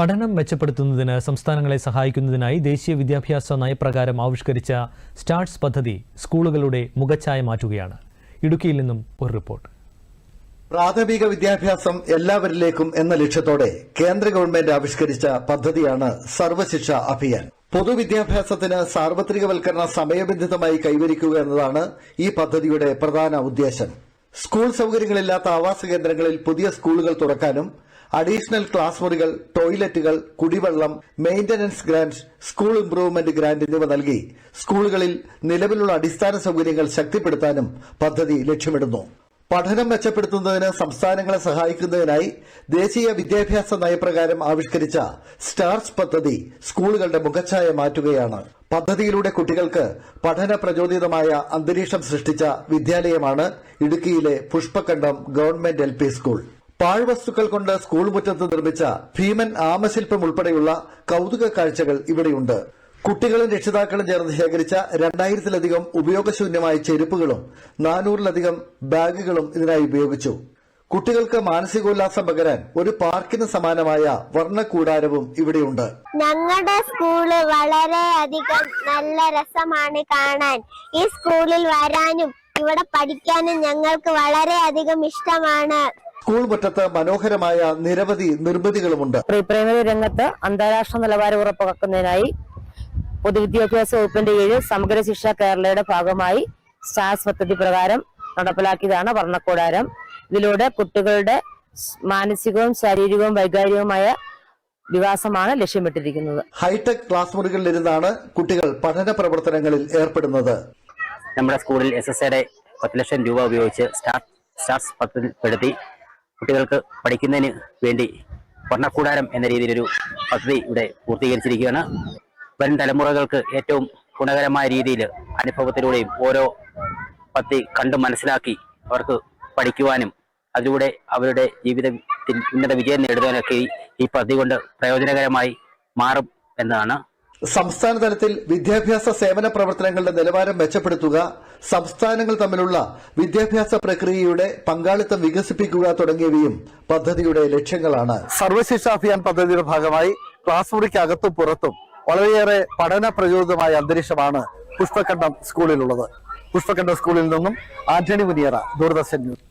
പഠനം മെച്ചപ്പെടുത്തുന്നതിന് സംസ്ഥാനങ്ങളെ സഹായിക്കുന്നതിനായി ദേശീയ വിദ്യാഭ്യാസ നയപ്രകാരം ആവിഷ്കരിച്ച സ്റ്റാർട്സ് പദ്ധതി സ്കൂളുകളുടെ മുഖച്ഛായ മാറ്റുകയാണ്. ഇടുക്കിയിൽ നിന്നും ഒരു റിപ്പോർട്ട്. പ്രാഥമിക വിദ്യാഭ്യാസം എല്ലാവരിലേക്കും എന്ന ലക്ഷ്യത്തോടെ കേന്ദ്ര ഗവൺമെന്റ് ആവിഷ്കരിച്ച പദ്ധതിയാണ് സർവശിക്ഷ അഭിയാൻ. പൊതുവിദ്യാഭ്യാസത്തിന് സാർവത്രികവൽക്കരണം സമയബന്ധിതമായി കൈവരിക്കുക എന്നതാണ് ഈ പദ്ധതിയുടെ പ്രധാന ഉദ്ദേശം. സ്കൂൾ സൌകര്യങ്ങളില്ലാത്ത ആവാസ കേന്ദ്രങ്ങളിൽ പുതിയ സ്കൂളുകൾ തുറക്കാനും അഡീഷണൽ ക്ലാസ് മുറികൾ ടോയ്ലറ്റുകൾ കുടിവെള്ളം maintenance grant school improvement grant എന്നിവ നൽകി സ്കൂളുകളിൽ നിലവിലുള്ള അടിസ്ഥാന സൌകര്യങ്ങൾ ശക്തിപ്പെടുത്താനും പദ്ധതി ലക്ഷ്യമിടുന്നു. പഠനം മെച്ചപ്പെടുത്തുന്നതിന് സംസ്ഥാനങ്ങളെ സഹായിക്കുന്നതിനായി ദേശീയ വിദ്യാഭ്യാസ നയപ്രകാരം ആവിഷ്കരിച്ച സ്റ്റാർസ് പദ്ധതി സ്കൂളുകളുടെ മുഖച്ഛായ മാറ്റുകയാണ്. പദ്ധതിയിലൂടെ കുട്ടികൾക്ക് പഠന പ്രചോദിതമായ അന്തരീക്ഷം സൃഷ്ടിച്ച വിദ്യാലയമാണ് ഇടുക്കിയിലെ പുഷ്പകണ്ഠം ഗവൺമെന്റ് എൽ സ്കൂൾ. പാഴ്വസ്തുക്കൾ കൊണ്ട് സ്കൂൾ മുറ്റത്ത് നിർമ്മിച്ച ഭീമൻ ആമശില്പം ഉൾപ്പെടെയുള്ള കൗതുക കാഴ്ചകൾ ഇവിടെയുണ്ട്. കുട്ടികളും രക്ഷിതാക്കളും ചേർന്ന് ശേഖരിച്ച രണ്ടായിരത്തിലധികം ഉപയോഗശൂന്യമായ ചെരുപ്പുകളും നാനൂറിലധികം ബാഗുകളും ഇതിനായി ഉപയോഗിച്ചു. കുട്ടികൾക്ക് മാനസികോല്ലാസം പകരാൻ ഒരു പാർക്കിന് സമാനമായ വർണക്കൂടാരവും ഇവിടെയുണ്ട്. ഞങ്ങളുടെ സ്കൂൾ വളരെ അധികം നല്ല രസമാണ് കാണാൻ. ഈ സ്കൂളിൽ വരാനും ഇവിടെ പഠിക്കാനും ഞങ്ങൾക്ക് വളരെ അധികം ഇഷ്ടമാണ്. സ്കൂൾ മുറ്റത്ത് മനോഹരമായ നിരവധി നിർമ്മിതികളുമുണ്ട്. പ്രീ പ്രൈമറി രംഗത്ത് അന്താരാഷ്ട്ര നിലവാരം ഉറപ്പാക്കുന്നതിനായി പൊതുവിദ്യാഭ്യാസ വകുപ്പിന്റെ കീഴിൽ സമഗ്ര ശിക്ഷ കേരളയുടെ ഭാഗമായി സ്റ്റാർസ് പദ്ധതി പ്രകാരം നടപ്പിലാക്കിയതാണ് വർണക്കൂടാരം. ഇതിലൂടെ കുട്ടികളുടെ മാനസികവും ശാരീരികവും വൈകാരികവുമായ വികാസമാണ് ലക്ഷ്യമിട്ടിരിക്കുന്നത്. ഹൈടെക് ക്ലാസ് മുറികളിലിരുന്നാണ് കുട്ടികൾ പഠന പ്രവർത്തനങ്ങളിൽ ഏർപ്പെടുന്നത്. നമ്മുടെ സ്കൂളിൽ എസ് എസ് എയുടെ പത്ത് ലക്ഷം രൂപ ഉപയോഗിച്ച് സ്റ്റാർട്ട് സ്റ്റാർട്സ് പദ്ധതിപ്പെടുത്തി കുട്ടികൾക്ക് പഠിക്കുന്നതിന് വേണ്ടി പഠനക്കൂടാരം എന്ന രീതിയിലൊരു പദ്ധതി ഇവിടെ പൂർത്തീകരിച്ചിരിക്കുകയാണ്. വരും തലമുറകൾക്ക് ഏറ്റവും ഗുണകരമായ രീതിയിൽ അനുഭവത്തിലൂടെയും ഓരോ പദ്ധതി കണ്ടു മനസ്സിലാക്കി അവർക്ക് പഠിക്കുവാനും അതിലൂടെ അവരുടെ ജീവിതത്തിൽ ഉന്നത വിജയം നേടുവാനൊക്കെ ഈ- പദ്ധതി കൊണ്ട് പ്രയോജനകരമായി മാറും എന്നതാണ്. സംസ്ഥാന തലത്തിൽ വിദ്യാഭ്യാസ സേവന പ്രവർത്തനങ്ങളുടെ നിലവാരം മെച്ചപ്പെടുത്തുക സംസ്ഥാനങ്ങൾ തമ്മിലുള്ള വിദ്യാഭ്യാസ പ്രക്രിയയുടെ പങ്കാളിത്തം വികസിപ്പിക്കുക തുടങ്ങിയവയും പദ്ധതിയുടെ ലക്ഷ്യങ്ങളാണ്. സർവശിക്ഷ അഭിയാൻ പദ്ധതിയുടെ ഭാഗമായി ക്ലാസ് മുറിക്കകത്തും പുറത്തും വളരെയേറെ പഠന പ്രചോദിതമായ അന്തരീക്ഷമാണ് പുഷ്പകണ്ഠം സ്കൂളിലുള്ളത്. പുഷ്പകണ്ഠം സ്കൂളിൽ നിന്നും ആന്റണി മുനിയറ ദൂരദർശൻ ന്യൂസ്.